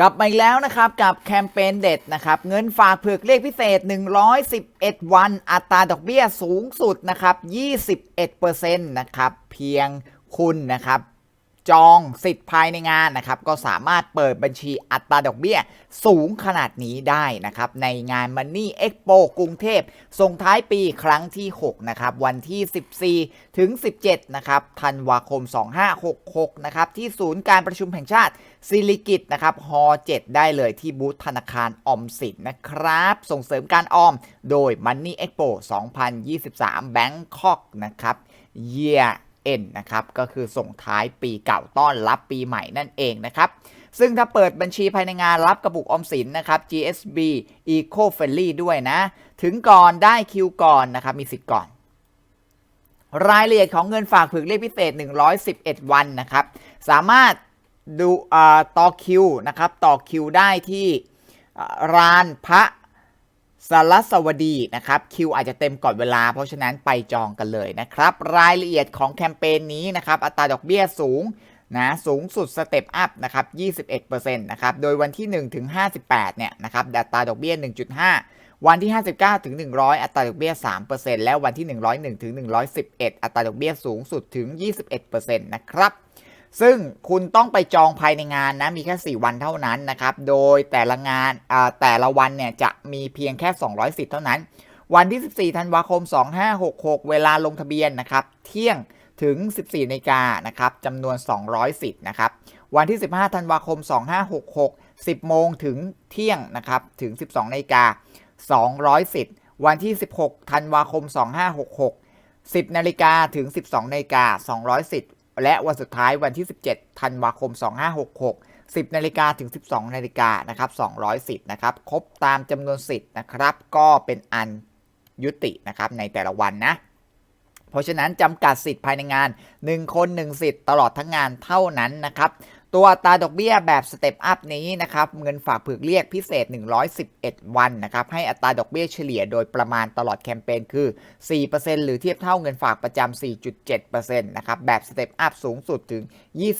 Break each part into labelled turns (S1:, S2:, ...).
S1: กลับมาอีกแล้วนะครับกับแคมเปญเด็ดนะครับเงินฝากเผือกเลขพิเศษ 111 วัน อัตราดอกเบี้ยสูงสุดนะครับ 21%นะครับเพียงคุณนะครับ จองสิทธิ์ภายในงานนะครับก็สามารถเปิดบัญชีอัตราดอกเบี้ย สูงขนาดนี้ได้นะครับในงาน Money Expo กรุงเทพส่งท้ายปีครั้งที่ 6 นะครับ วันที่ 14 ถึง 17 นะครับธันวาคม 2566 นะครับที่ศูนย์การประชุมแห่งชาติสิริกิตนะครับฮอ7ได้เลยที่บูธธนาคารออมสินนะครับ ส่งเสริมการออมโดย Money Expo 2023 Bangkok นะครับ Year N นะครับ ก็คือส่งท้ายปีเก่าต้อนรับปีใหม่นั่นเองนะครับ ซึ่งถ้าเปิดบัญชีภายในงานรับกระปุกออมสินนะครับ GSB Eco Friendly ด้วยนะ ถึงก่อนได้คิวก่อนนะครับ มีสิทธิ์ก่อน รายละเอียดของเงินฝากผึกเลขพิเศษ 111 วันนะครับ สามารถดูต่อคิวนะครับ ต่อคิวได้ที่ร้านพระ สารสวดีนะครับคิวอาจจะเต็มก่อนเวลา เพราะฉะนั้นไปจองกันเลยนะครับ รายละเอียดของแคมเปญนี้นะครับอัตราดอกเบี้ยสูงนะสูงสุดสเต็ปอัพนะครับ21%นะครับโดยวันที่1ถึง58เนี่ยนะครับอัตราดอกเบี้ย 1.5 วันที่ 59ถึง100 อัตราดอกเบี้ย 3%แล้ววันที่ 101ถึง111 อัตราดอกเบี้ยสูงสุดถึง 21%นะครับ ซึ่งคุณต้องไปจองภายในงานนะ มีแค่ 4 วันเท่านั้นนะครับ โดยแต่ละงานแต่ละวันเนี่ยจะมีเพียงแค่ 200สิทธิ์เท่านั้น วันที่ 14 ธันวาคม 2566 เวลาลงทะเบียนนะครับ เที่ยงถึง 14นาฬิกานะครับจำนวน 200สิทธิ์นะครับ วันที่ 15 ธันวาคม 2566 10 โมงถึงเที่ยงนะครับ ถึง 12นาฬิกา200สิทธิ์ วันที่ 16 ธันวาคม 2566 10นาฬิกาถึง 12นาฬิกา200สิทธิ์ และวันสุดท้ายวันที่ 17 ธันวาคม 2566 10นาฬิกาถึง 12นาฬิกานะครับ200สิทธิ์นะครับ ครบตามจำนวนสิทธิ์นะครับ ก็เป็นอันยุตินะครับในแต่ละวันนะ เพราะฉะนั้นจำกัดสิทธิ์ภายในงาน 1 คน 1 สิทธิ์ตลอดทั้งงานเท่านั้นนะครับตัวตาดอกเบี้ยแบบสเต็ปอัพนี้นะครับเงินฝากเผือกเรียกพิเศษ 111 วันนะครับให้อัตราดอกเบี้ยเฉลี่ยโดยประมาณตลอดแคมเปญคือ 4%หรือเทียบเท่าเงินฝากประจำ 4.7%นะครับแบบสเต็ปอัพสูงสุดถึง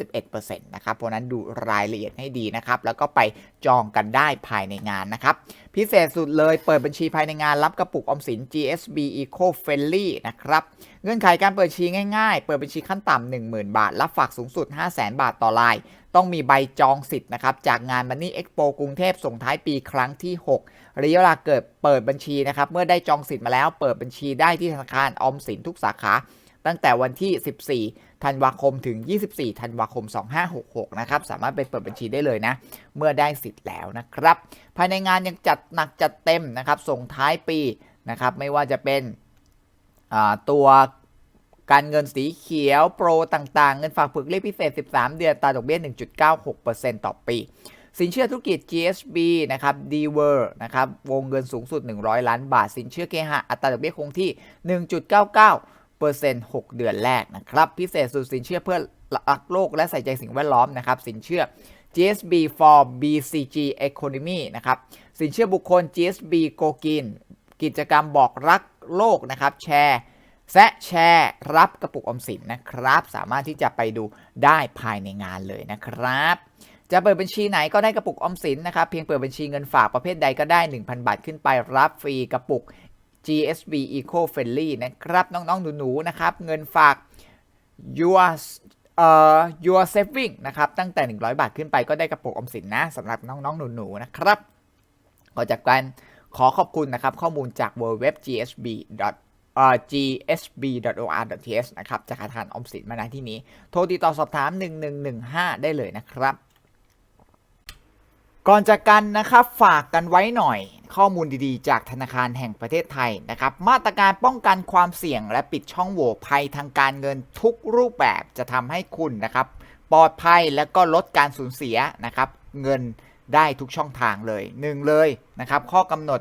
S1: 21%นะครับเพราะฉะนั้นดูรายละเอียดให้ดีนะครับแล้วก็ไปจองกันได้ภายในงานนะครับพิเศษสุดเลยเปิดบัญชีภายในงานรับกระปุกออมสิน GSB Eco Friendly นะครับเงื่อนไขการเปิดบัญชีง่ายๆ เปิดบัญชีขั้นต่ำ10,000 บาท รับฝากสูงสุด 500,000 บาทต่อราย ต้องมีใบจองสิทธิ์นะครับ จากงาน Money Expo กกรุงเทพส่งท้ายปีครั้งที่ 6 ระยะเวลาเกิดเปิดบัญชีนะครับ เมื่อได้จองสิทธิ์มาแล้วเปิดบัญชีได้ที่ธนาคารออมสินทุกสาขา ตั้งแต่วันที่ 14 ธันวาคมถึง 24 ธันวาคม 2566 นะครับ สามารถไปเปิดบัญชีได้เลยนะ เมื่อได้สิทธิ์แล้วนะครับ ภายในงานยังจัดหนักจัดเต็มนะครับ ส่งท้ายปีนะครับ ไม่ว่าจะเป็นตัว การเงินสีเขียวโปรต่างๆ เงินฝากผึกเลขพิเศษ 13 เดือนตาดอกเบี้ย 1.96%ต่อปี สินเชื่อธุรกิจ GSB นะครับ d w o r นะครับวงเงินสูงสุด 100 ล้านบาท สินเชื่อเคหะอัตราดอกเบี้ยคงที่ 1.99เปอร์เซ็นต์6เดือนแรกนะครับพิเศษสุดสินเชื่อเพื่อรักโลกและใส่ใจสิ่งแวดล้อมนะครับสินเชื่อ GSB for BCG Economy นะครับสินเชื่อบุคคล GSB Go Green กิจกรรมบอกรักโลกนะครับแชร์ แซะแชร์รับกระปุกอมสินนะครับ สามารถที่จะไปดูได้ภายในงานเลยนะครับ จะเปิดบัญชีไหนก็ได้กระปุกอมสินนะครับเพียงเปิดบัญชีเงินฝากประเภทใดก็ได้ 1,000 บาทขึ้นไปรับฟรีกระปุก GSB Eco Friendly นะครับน้องๆหนูๆนะครับเงินฝาก your เอ่อ your saving นะครับตั้งแต่ 100 บาทขึ้นไปก็ได้กระปุกออมสินนะสำหรับน้องๆหนูๆนะครับก็จากการขอขอบคุณนะครับข้อมูลจาก w w w gsb gsb.or.th นะครับจากธนาคารออมสินมาณที่นี้ โทรติดต่อสอบถาม 1115 ได้เลยนะครับ ก่อนจากกันนะครับฝากกันไว้หน่อย ข้อมูลดีๆ จากธนาคารแห่งประเทศไทยนะครับ มาตรการป้องกันความเสี่ยงและปิดช่องโหว่ภัยทางการเงินทุกรูปแบบจะทำให้คุณนะครับปลอดภัยและก็ลดการสูญเสียนะครับเงินได้ทุกช่องทางเลยหนึ่งเลยนะครับข้อกำหนด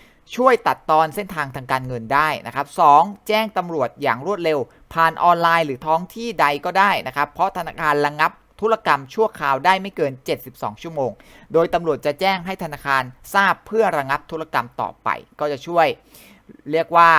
S1: ช่วยตัดตอนเส้นทางทางการเงินได้นะครับ 2. แจ้งตำรวจอย่างรวดเร็ว ผ่านออนไลน์หรือท้องที่ใดก็ได้นะครับ เพราะธนาคารระงับธุรกรรมชั่วคราวได้ไม่เกิน 72 ชั่วโมง โดยตำรวจจะแจ้งให้ธนาคารทราบเพื่อระงับธุรกรรมต่อไป ก็จะช่วย เรียกว่า